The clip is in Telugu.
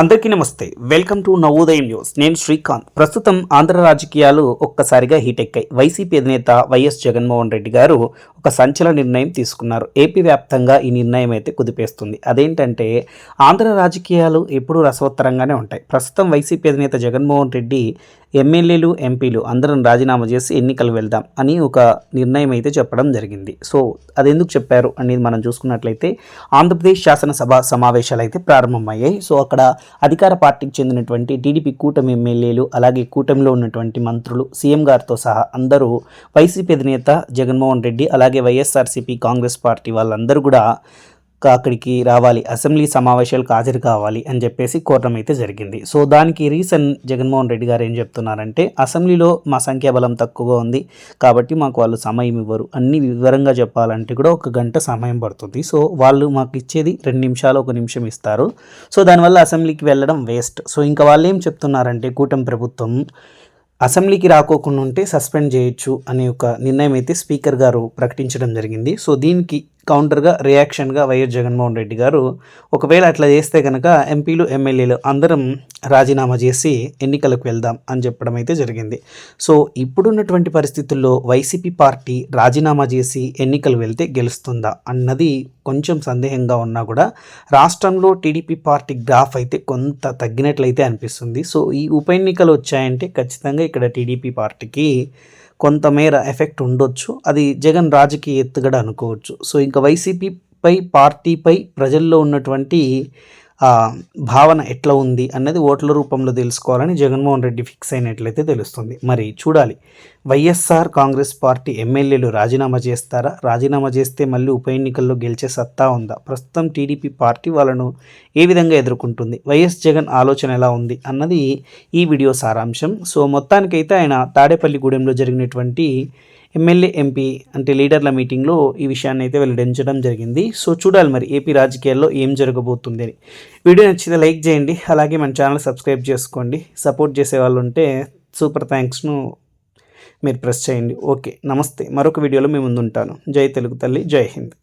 అందరికీ నమస్తే. Welcome to Navodayam news. నేను శ్రీకాంత్. ప్రస్తుతం ఆంధ్ర రాజకీయాలు ఒక్కసారిగా హీట్ ఎక్కాయి. వైసీపీ అధినేత వైఎస్ జగన్మోహన్ రెడ్డి గారు ఒక సంచలన నిర్ణయం తీసుకున్నారు. ఏపీ వ్యాప్తంగా ఈ నిర్ణయం అయితే కుదిపేస్తుంది. అదేంటంటే ఆంధ్ర రాజకీయాలు ఎప్పుడూ రసవత్తరంగానే ఉంటాయి. ప్రస్తుతం వైసీపీ అధినేత జగన్మోహన్ రెడ్డి ఎమ్మెల్యేలు ఎంపీలు అందరం రాజీనామా చేసి ఎన్నికలు వెళ్దాం అని ఒక నిర్ణయం అయితే చెప్పడం జరిగింది. సో అది ఎందుకు చెప్పారు అనేది మనం చూసుకున్నట్లయితే ఆంధ్రప్రదేశ్ శాసనసభ సమావేశాలు అయితే ప్రారంభమయ్యాయి. సో అక్కడ అధికార పార్టీకి చెందినటువంటి టీడీపీ కూటమి ఎమ్మెల్యేలు అలాగే కూటమిలో ఉన్నటువంటి మంత్రులు సీఎం గారితో సహా అందరూ వైసీపీ అధినేత జగన్మోహన్ రెడ్డి అలాగే వైఎస్ఆర్సీపీ కాంగ్రెస్ పార్టీ వాళ్ళందరూ కూడా అక్కడికి రావాలి. అసెంబ్లీ సమావేశాలకు హాజరు కావాలి అని చెప్పేసి కోరడం అయితే జరిగింది. సో దానికి రీసన్ జగన్మోహన్ రెడ్డి గారు ఏం చెప్తున్నారంటే అసెంబ్లీలో మా సంఖ్యాబలం తక్కువగా ఉంది కాబట్టి మాకు వాళ్ళు సమయం ఇవ్వరు. అన్ని వివరంగా చెప్పాలంటే కూడా ఒక గంట సమయం పడుతుంది. సో వాళ్ళు మాకు ఇచ్చేది రెండు నిమిషాలు ఒక నిమిషం ఇస్తారు. సో దానివల్ల అసెంబ్లీకి వెళ్ళడం వేస్ట్. సో ఇంకా వాళ్ళు ఏం చెప్తున్నారంటే కూటమి ప్రభుత్వం అసెంబ్లీకి రాకోకుండా ఉంటే సస్పెండ్ చేయొచ్చు అనే ఒక నిర్ణయం అయితే స్పీకర్ గారు ప్రకటించడం జరిగింది. సో దీనికి కౌంటర్గా రియాక్షన్గా వైఎస్ జగన్మోహన్ రెడ్డి గారు ఒకవేళ అట్లా చేస్తే కనుక ఎంపీలు ఎమ్మెల్యేలు అందరం రాజీనామా చేసి ఎన్నికలకు వెళ్దాం అని చెప్పడం అయితే జరిగింది. సో ఇప్పుడున్నటువంటి పరిస్థితుల్లో వైసీపీ పార్టీ రాజీనామా చేసి ఎన్నికలు వెళ్తే గెలుస్తుందా అన్నది కొంచెం సందేహంగా ఉన్నా కూడా రాష్ట్రంలో టీడీపీ పార్టీ గ్రాఫ్ అయితే కొంత తగ్గినట్లయితే అనిపిస్తుంది. సో ఈ ఉప ఎన్నికలు వచ్చాయంటే ఖచ్చితంగా ఇక్కడ టీడీపీ పార్టీకి కొంతమేర ఎఫెక్ట్ ఉండొచ్చు. అది జగన్ రాజకీయ ఎత్తుగడ అనుకోవచ్చు. సో ఇంకా వైసీపీపై పార్టీపై ప్రజల్లో ఉన్నటువంటి భావన ఎట్లా ఉంది అన్నది ఓట్ల రూపంలో తెలుసుకోవాలని జగన్మోహన్ రెడ్డి ఫిక్స్ అయినట్లయితే తెలుస్తుంది. మరి చూడాలి. వైఎస్ఆర్ కాంగ్రెస్ పార్టీ ఎమ్మెల్యేలు రాజీనామా చేస్తారా? రాజీనామా చేస్తే మళ్ళీ ఉప ఎన్నికల్లో గెలిచే సత్తా ఉందా? ప్రస్తుతం టీడీపీ పార్టీ వాళ్ళను ఏ విధంగా ఎదుర్కొంటుంది? వైఎస్ జగన్ ఆలోచన ఎలా ఉంది అన్నది ఈ వీడియో సారాంశం. సో మొత్తానికైతే ఆయన తాడేపల్లిగూడెంలో జరిగినటువంటి ఎమ్మెల్యే ఎంపీ అంటే లీడర్ల మీటింగ్లో ఈ విషయాన్ని అయితే వెల్లడించడం జరిగింది. సో చూడాలి మరి ఏపీ రాజకీయాల్లో ఏం జరగబోతుంది అని. వీడియో నచ్చితే లైక్ చేయండి అలాగే మన ఛానల్ సబ్స్క్రైబ్ చేసుకోండి. సపోర్ట్ చేసే వాళ్ళు ఉంటే సూపర్ థ్యాంక్స్ను మీరు ప్రెస్ చేయండి. ఓకే నమస్తే. మరొక వీడియోలో మీ ముందు ఉంటాను జై తెలుగు తల్లి జై హింద్.